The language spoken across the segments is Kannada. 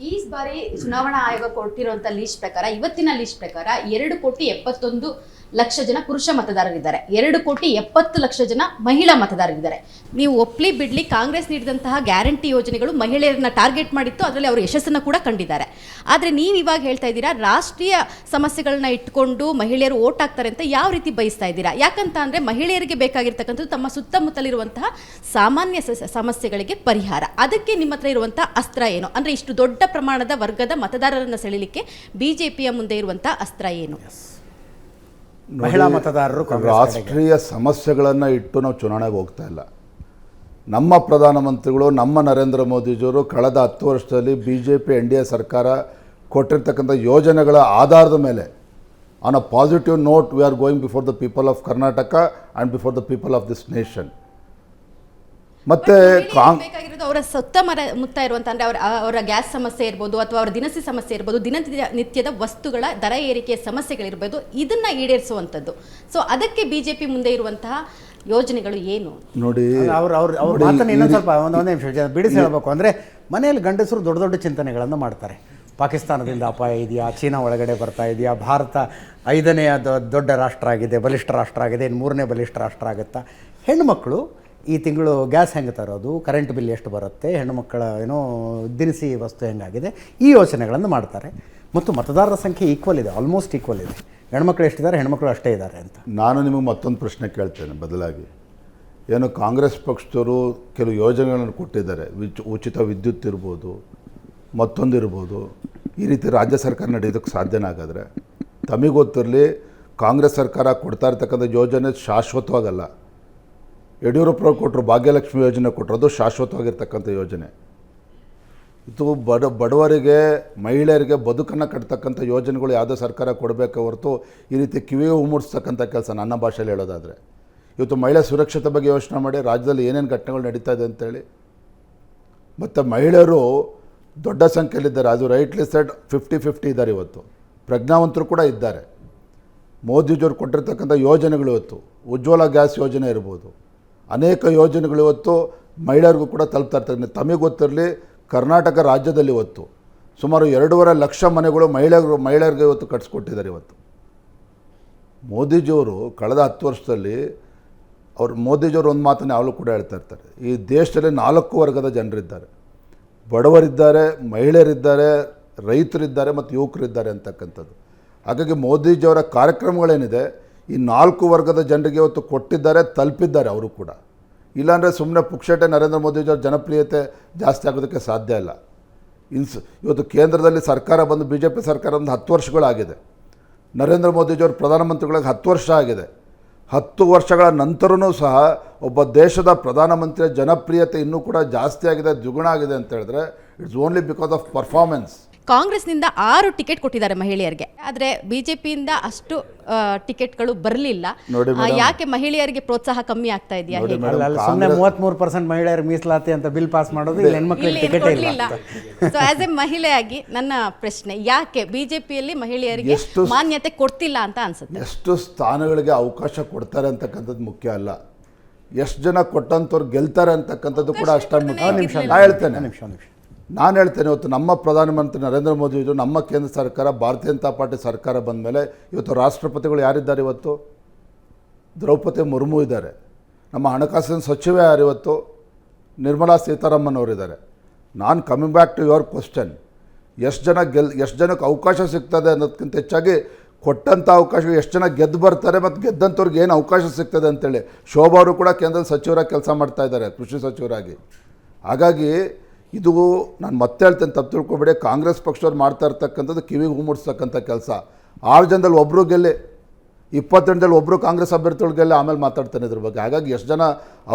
ಈ ಬಾರಿ ಚುನಾವಣಾ ಆಯೋಗ ಕೊಟ್ಟಿರುವಂತ ಲೀಸ್ಟ್ ಪ್ರಕಾರ ಇವತ್ತಿನ ಲೀಸ್ಟ್ ಪ್ರಕಾರ ಎರಡು ಕೋಟಿ ಎಪ್ಪತ್ತೊಂದು ಲಕ್ಷ ಜನ ಪುರುಷ ಮತದಾರರಿದ್ದಾರೆ. ಎರಡು ಕೋಟಿ ಎಪ್ಪತ್ತು ಲಕ್ಷ ಜನ ಮಹಿಳಾ ಮತದಾರರಿದ್ದಾರೆ. ನೀವು ಒಪ್ಲಿ ಬಿಡ್ಲಿ ಕಾಂಗ್ರೆಸ್ ನೀಡಿದಂತಹ ಗ್ಯಾರಂಟಿ ಯೋಜನೆಗಳು ಮಹಿಳೆಯರನ್ನ ಟಾರ್ಗೆಟ್ ಮಾಡಿತ್ತು, ಅದರಲ್ಲಿ ಅವರು ಯಶಸ್ಸನ್ನು ಕೂಡ ಕಂಡಿದ್ದಾರೆ. ಆದರೆ ನೀವು ಇವಾಗ ಹೇಳ್ತಾ ಇದ್ದೀರಾ, ರಾಷ್ಟ್ರೀಯ ಸಮಸ್ಯೆಗಳನ್ನ ಇಟ್ಕೊಂಡು ಮಹಿಳೆಯರು ಓಟ್ ಆಗ್ತಾರೆ ಅಂತ ಯಾವ ರೀತಿ ಬಯಸ್ತಾ ಇದ್ದೀರಾ? ಯಾಕಂತ ಅಂದರೆ ಮಹಿಳೆಯರಿಗೆ ಬೇಕಾಗಿರ್ತಕ್ಕಂಥದ್ದು ತಮ್ಮ ಸುತ್ತಮುತ್ತಲಿರುವಂತಹ ಸಾಮಾನ್ಯ ಸಮಸ್ಯೆಗಳಿಗೆ ಪರಿಹಾರ. ಅದಕ್ಕೆ ನಿಮ್ಮ ಹತ್ರ ಇರುವಂತಹ ಅಸ್ತ್ರ ಏನು? ಅಂದರೆ ಇಷ್ಟು ದೊಡ್ಡ ಪ್ರಮಾಣದ ವರ್ಗದ ಮತದಾರರನ್ನು ಸೆಳೆಯಲಿಕ್ಕೆ ಬಿಜೆಪಿಯ ಮುಂದೆ ಇರುವಂತಹ ಅಸ್ತ್ರ ಏನು? ಮಹಿಳಾ ಮತದಾರರು ರಾಷ್ಟ್ರೀಯ ಸಮಸ್ಯೆಗಳನ್ನು ಇಟ್ಟು ನಾವು ಚುನಾವಣೆಗೆ ಹೋಗ್ತಾ ಇಲ್ಲ. ನಮ್ಮ ಪ್ರಧಾನಮಂತ್ರಿಗಳು ನಮ್ಮ ನರೇಂದ್ರ ಮೋದಿಜಿಯವರು ಕಳೆದ ಹತ್ತು ವರ್ಷದಲ್ಲಿ B J P N D A ಸರ್ಕಾರ ಕೊಟ್ಟಿರ್ತಕ್ಕಂಥ ಯೋಜನೆಗಳ ಆಧಾರದ ಮೇಲೆ on a positive note we are going before the people of Karnataka and before the people of this nation ಮತ್ತು ಕಾಂಗ್ ಅವರ ಸುತ್ತಮರ ಮುತ್ತ ಇರುವಂತ ಅಂದ್ರೆ ಅವರ ಅವರ ಗ್ಯಾಸ್ ಸಮಸ್ಯೆ ಇರ್ಬೋದು ಅಥವಾ ಅವರ ದಿನಸಿ ಸಮಸ್ಯೆ ಇರ್ಬೋದು ದಿನನಿತ್ಯ ನಿತ್ಯದ ವಸ್ತುಗಳ ದರ ಏರಿಕೆಯ ಸಮಸ್ಯೆಗಳಿರ್ಬೋದು ಇದನ್ನ ಈಡೇರಿಸುವಂಥದ್ದು. ಸೊ ಅದಕ್ಕೆ ಬಿಜೆಪಿ ಮುಂದೆ ಇರುವಂತಹ ಯೋಜನೆಗಳು ಏನು? ನೋಡಿ ಅವ್ರ ಅವ್ರ ಅವ್ರ ಮಾತನ್ನ ಇನ್ನೊಂದು ಸ್ವಲ್ಪ ಒಂದು ಒಂದೇ ನಿಮಿಷ ಜ- ಬಿಡಿಸಿ ಹೇಳಬೇಕು. ಅಂದರೆ ಮನೆಯಲ್ಲಿ ಗಂಡಸರು ದೊಡ್ಡ ದೊಡ್ಡ ಚಿಂತನೆಗಳನ್ನು ಮಾಡ್ತಾರೆ. ಪಾಕಿಸ್ತಾನದಿಂದ ಅಪಾಯ ಇದೆಯಾ? ಚೀನಾ ಒಳಗಡೆ ಬರ್ತಾ ಇದೆಯಾ? ಭಾರತ ಐದನೇ ದೊಡ್ಡ ರಾಷ್ಟ್ರ ಆಗಿದೆ ಬಲಿಷ್ಠ ರಾಷ್ಟ್ರ ಆಗಿದೆ ಇನ್ನು ಮೂರನೇ ಬಲಿಷ್ಠ ರಾಷ್ಟ್ರ ಆಗುತ್ತಾ? ಹೆಣ್ಣುಮಕ್ಕಳು ಈ ತಿಂಗಳು ಗ್ಯಾಸ್ ಹೆಂಗೆ ತರೋದು, ಕರೆಂಟ್ ಬಿಲ್ ಎಷ್ಟು ಬರುತ್ತೆ ಹೆಣ್ಣುಮಕ್ಕಳ ಏನೋ ದಿನಸಿ ವಸ್ತು ಹೆಂಗಾಗಿದೆ, ಈ ಯೋಚನೆಗಳನ್ನು ಮಾಡ್ತಾರೆ. ಮತ್ತು ಮತದಾರರ ಸಂಖ್ಯೆ ಈಕ್ವಲ್ ಇದೆ ಆಲ್ಮೋಸ್ಟ್ ಈಕ್ವಲ್ ಇದೆ. ಹೆಣ್ಮಕ್ಳು ಎಷ್ಟಿದ್ದಾರೆ ಹೆಣ್ಮಕ್ಳು ಅಷ್ಟೇ ಇದ್ದಾರೆ ಅಂತ. ನಾನು ನಿಮಗೆ ಮತ್ತೊಂದು ಪ್ರಶ್ನೆ ಕೇಳ್ತೇನೆ ಬದಲಾಗಿ. ಏನು ಕಾಂಗ್ರೆಸ್ ಪಕ್ಷದವರು ಕೆಲವು ಯೋಜನೆಗಳನ್ನು ಕೊಟ್ಟಿದ್ದಾರೆ, ವಿಚ್, ಉಚಿತ ವಿದ್ಯುತ್ ಇರ್ಬೋದು, ಮತ್ತೊಂದು ಇರ್ಬೋದು. ಈ ರೀತಿ ರಾಜ್ಯ ಸರ್ಕಾರ ನಡೆಯೋದಕ್ಕೆ ಸಾಧ್ಯನ ಆಗಾದರೆ. ತಮಗೆ ಗೊತ್ತಿರಲಿ, ಕಾಂಗ್ರೆಸ್ ಸರ್ಕಾರ ಕೊಡ್ತಾ ಇರ್ತಕ್ಕಂಥ ಯೋಜನೆ ಶಾಶ್ವತವಾಗಲ್ಲ. ಯಡಿಯೂರಪ್ಪರು ಕೊಟ್ಟರು ಭಾಗ್ಯಲಕ್ಷ್ಮಿ ಯೋಜನೆ ಕೊಟ್ಟರು ಅದು ಶಾಶ್ವತವಾಗಿರ್ತಕ್ಕಂಥ ಯೋಜನೆ. ಇದು ಬಡ, ಬಡವರಿಗೆ, ಮಹಿಳೆಯರಿಗೆ ಬದುಕನ್ನು ಕಟ್ತಕ್ಕಂಥ ಯೋಜನೆಗಳು ಯಾವುದೇ ಸರ್ಕಾರ ಕೊಡಬೇಕೆ ಹೊರತು ಈ ರೀತಿ ಕಿವಿಗೆ ಉಮ್ಮಡಿಸ್ತಕ್ಕಂಥ ಕೆಲಸ ನನ್ನ ಭಾಷೆಯಲ್ಲಿ ಹೇಳೋದಾದರೆ. ಇವತ್ತು ಮಹಿಳೆ ಸುರಕ್ಷತೆ ಬಗ್ಗೆ ಯೋಚನೆ ಮಾಡಿ ರಾಜ್ಯದಲ್ಲಿ ಏನೇನು ಘಟನೆಗಳು ನಡೀತಾ ಇದೆ ಅಂತೇಳಿ. ಮತ್ತು ಮಹಿಳೆಯರು ದೊಡ್ಡ ಸಂಖ್ಯೆಯಲ್ಲಿದ್ದಾರೆ. ಅದು ರೈಟ್ಲಿ ಸೈಡ್ ಫಿಫ್ಟಿ ಫಿಫ್ಟಿ ಇದ್ದಾರೆ ಇವತ್ತು. ಪ್ರಜ್ಞಾವಂತರು ಕೂಡ ಇದ್ದಾರೆ. ಮೋದಿಜಿಯವರು ಕೊಟ್ಟಿರ್ತಕ್ಕಂಥ ಯೋಜನೆಗಳು ಇವತ್ತು. ಉಜ್ವಲ ಗ್ಯಾಸ್ ಯೋಜನೆ ಇರ್ಬೋದು. ಅನೇಕ ಯೋಜನೆಗಳು ಇವತ್ತು ಮಹಿಳೆಯರಿಗೂ ಕೂಡ ತಲುಪ್ತಾ ಇರ್ತಾರೆ ತಮಗೆ ಗೊತ್ತಿರಲಿ, ಕರ್ನಾಟಕ ರಾಜ್ಯದಲ್ಲಿ ಇವತ್ತು ಸುಮಾರು ಎರಡೂವರೆ ಲಕ್ಷ ಮನೆಗಳು ಮಹಿಳೆಯರು, ಮಹಿಳೆಯರಿಗೆ ಇವತ್ತು ಕಟ್ಸ್ಕೊಟ್ಟಿದ್ದಾರೆ ಇವತ್ತು. ಮೋದಿಜಿಯವರು ಕಳೆದ ಹತ್ತು ವರ್ಷದಲ್ಲಿ ಅವ್ರು ಮೋದಿಜಿಯವರು ಒಂದು ಮಾತನ್ನು ಯಾವಾಗಲೂ ಕೂಡ ಹೇಳ್ತಾ ಇರ್ತಾರೆ. ಈ ದೇಶದಲ್ಲಿ ನಾಲ್ಕು ವರ್ಗದ ಜನರಿದ್ದಾರೆ. ಬಡವರಿದ್ದಾರೆ, ಮಹಿಳೆಯರಿದ್ದಾರೆ, ರೈತರಿದ್ದಾರೆ ಮತ್ತು ಯುವಕರಿದ್ದಾರೆ ಅಂತಕ್ಕಂಥದ್ದು. ಹಾಗಾಗಿ ಮೋದಿಜಿಯವರ ಕಾರ್ಯಕ್ರಮಗಳೇನಿದೆ ಈ ನಾಲ್ಕು ವರ್ಗದ ಜನರಿಗೆ ಇವತ್ತು ಕೊಟ್ಟಿದ್ದಾರೆ, ತಲುಪಿದ್ದಾರೆ ಅವರು ಕೂಡ. ಇಲ್ಲಾಂದರೆ ಸುಮ್ಮನೆ ಪುಕ್ಷಟೆ ನರೇಂದ್ರ ಮೋದಿಜಿಯವ್ರ ಜನಪ್ರಿಯತೆ ಜಾಸ್ತಿ ಆಗೋದಕ್ಕೆ ಸಾಧ್ಯ ಇಲ್ಲ. ಇನ್ಸ್ ಇವತ್ತು ಕೇಂದ್ರದಲ್ಲಿ ಸರ್ಕಾರ ಬಂದು ಬಿ ಜೆ ಪಿ ಸರ್ಕಾರ ಒಂದು ಹತ್ತು ವರ್ಷಗಳಾಗಿದೆ. ನರೇಂದ್ರ ಮೋದಿಜಿಯವರು ಪ್ರಧಾನಮಂತ್ರಿಗಳಿಗೆ ಹತ್ತು ವರ್ಷ ಆಗಿದೆ. ಹತ್ತು ವರ್ಷಗಳ ನಂತರವೂ ಸಹ ಒಬ್ಬ ದೇಶದ ಪ್ರಧಾನಮಂತ್ರಿಯ ಜನಪ್ರಿಯತೆ ಇನ್ನೂ ಕೂಡ ಜಾಸ್ತಿ ಆಗಿದೆ, ದ್ವಿಗುಣ ಆಗಿದೆ ಅಂತ ಹೇಳಿದ್ರೆ it's only because of performance ಕಾಂಗ್ರೆಸ್ನಿಂದ ಆರು ಟಿಕೆಟ್ ಕೊಟ್ಟಿದ್ದಾರೆ ಮಹಿಳೆಯರಿಗೆ. ಆದರೆ ಬಿಜೆಪಿಯಿಂದ ಅಷ್ಟು ಆ, ಟಿಕೆಟ್ಗಳು ಬರಲಿಲ್ಲ. ನೋಡಿ ಆ, ಯಾಕೆ ಮಹಿಳೆಯರಿಗೆ ಪ್ರೋತ್ಸಾಹ ಕಮ್ಮಿ ಆಗ್ತಾ ಇದೆಯಾ ನೋಡಿ ಸುಮ್ಮನೆ ಮೂವತ್ತ್ಮೂರು ಪರ್ಸೆಂಟ್ ಮಹಿಳೆಯರ ಮೀಸಲಾತಿ ಅಂತ ಬಿಲ್ ಪಾಸ್ ಮಾಡೋದು ಇಲ್ಲಿ ಹೆಣ್ಮಕ್ಳಿಗೆ ಟಿಕೆಟ್ ಕೊಡ್ಲಿಲ್ಲ ಇಲ್ಲ. ಸೊ ಆಸ್ ಎ ಮಹಿಳೆಯಾಗಿ ನನ್ನ ಪ್ರಶ್ನೆ ಯಾಕೆ ಬಿಜೆಪಿಯಲ್ಲಿ ಮಹಿಳೆಯರಿಗೆ ಎಷ್ಟು- ಮಾನ್ಯತೆ ಕೊಡ್ತಿಲ್ಲ ಅಂತ ಅನ್ಸುತ್ತೆ? ಎಷ್ಟು ಸ್ಥಾನಗಳಿಗೆ ಅವಕಾಶ ಕೊಡ್ತಾರೆ ಅಂತಕ್ಕಂಥದ್ದು ಮುಖ್ಯ ಅಲ್ಲ. ಎಷ್ಟು ಜನ ಕೊಟ್ಟಂಥವ್ರು ಗೆಲ್ತಾರೆ ಅಂತಕ್ಕಂಥದ್ದು ಕೂಡ ಅಷ್ಟೇ ಮುಖ್ಯ. ನಿಮಿಷ ನಾ ಹೇಳ್ತೇನೆ ನಿಮಿಷ ನಿಮಿಷ. ನಾನು ಹೇಳ್ತೇನೆ ಇವತ್ತು ನಮ್ಮ ಪ್ರಧಾನಮಂತ್ರಿ ನರೇಂದ್ರ ಮೋದಿ ಇದ್ದರು ನಮ್ಮ ಕೇಂದ್ರ ಸರ್ಕಾರ, ಭಾರತೀಯ ಜನತಾ ಪಾರ್ಟಿ ಸರ್ಕಾರ ಬಂದ ಮೇಲೆ ಇವತ್ತು ರಾಷ್ಟ್ರಪತಿಗಳು ಯಾರಿದ್ದಾರೆ ಇವತ್ತು? ದ್ರೌಪದಿ ಮುರ್ಮು ಇದ್ದಾರೆ. ನಮ್ಮ ಹಣಕಾಸಿನ ಸಚಿವೆ ಯಾರು ಇವತ್ತು? ನಿರ್ಮಲಾ ಸೀತಾರಾಮನ್ ಅವರಿದ್ದಾರೆ ನಾನು coming back to your question ಎಷ್ಟು ಜನ ಗೆಲ್, ಎಷ್ಟು ಜನಕ್ಕೆ ಅವಕಾಶ ಸಿಗ್ತದೆ ಅನ್ನೋದಕ್ಕಿಂತ ಹೆಚ್ಚಾಗಿ ಕೊಟ್ಟಂಥ ಅವಕಾಶ, ಎಷ್ಟು ಜನ ಗೆದ್ದು ಬರ್ತಾರೆ ಮತ್ತು ಗೆದ್ದಂಥವ್ರಿಗೆ ಏನು ಅವಕಾಶ ಸಿಗ್ತದೆ ಅಂತೇಳಿ. ಶೋಭಾ ಅವರು ಕೂಡ ಕೇಂದ್ರದ ಸಚಿವರಾಗಿ ಕೆಲಸ ಮಾಡ್ತಾ ಇದ್ದಾರೆ, ಕೃಷಿ ಸಚಿವರಾಗಿ. ಹಾಗಾಗಿ ಇದು ನಾನು ಮತ್ತೆ ಹೇಳ್ತೇನೆ, ತಪ್ಪು ತಿಳ್ಕೊಬೇಡಿ. ಕಾಂಗ್ರೆಸ್ ಪಕ್ಷದವ್ರು ಮಾಡ್ತಾ ಇರ್ತಕ್ಕಂಥದ್ದು ಕಿವಿಗೆ ಹೂಮುಡ್ಸ್ತಕ್ಕಂಥ ಕೆಲಸ. ಆರು ಜನದಲ್ಲಿ ಒಬ್ಬರು ಗೆಲ್ಲಿ ಇಪ್ಪತ್ತೆಂಟರಲ್ಲಿ ಒಬ್ಬರು ಕಾಂಗ್ರೆಸ್ ಅಭ್ಯರ್ಥಿಗಳು ಗೆಲ್ಲೆ, ಆಮೇಲೆ ಮಾತಾಡ್ತಾನೆ ಇದ್ರ ಬಗ್ಗೆ. ಹಾಗಾಗಿ ಎಷ್ಟು ಜನ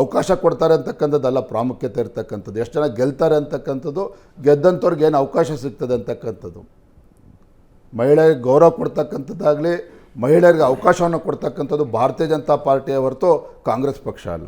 ಅವಕಾಶ ಕೊಡ್ತಾರೆ ಅಂತಕ್ಕಂಥದ್ದಲ್ಲ ಪ್ರಾಮುಖ್ಯತೆ ಇರ್ತಕ್ಕಂಥದ್ದು. ಎಷ್ಟು ಜನ ಗೆಲ್ತಾರೆ ಅಂತಕ್ಕಂಥದ್ದು, ಗೆದ್ದಂಥವ್ರಿಗೆ ಏನು ಅವಕಾಶ ಸಿಗ್ತದೆ ಅಂತಕ್ಕಂಥದ್ದು. ಮಹಿಳೆಯರಿಗೆ ಗೌರವ ಕೊಡ್ತಕ್ಕಂಥದ್ದಾಗಲಿ, ಮಹಿಳೆಯರಿಗೆ ಅವಕಾಶವನ್ನು ಕೊಡ್ತಕ್ಕಂಥದ್ದು ಭಾರತೀಯ ಜನತಾ ಪಾರ್ಟಿಯ ಹೊರತು ಕಾಂಗ್ರೆಸ್ ಪಕ್ಷ ಅಲ್ಲ.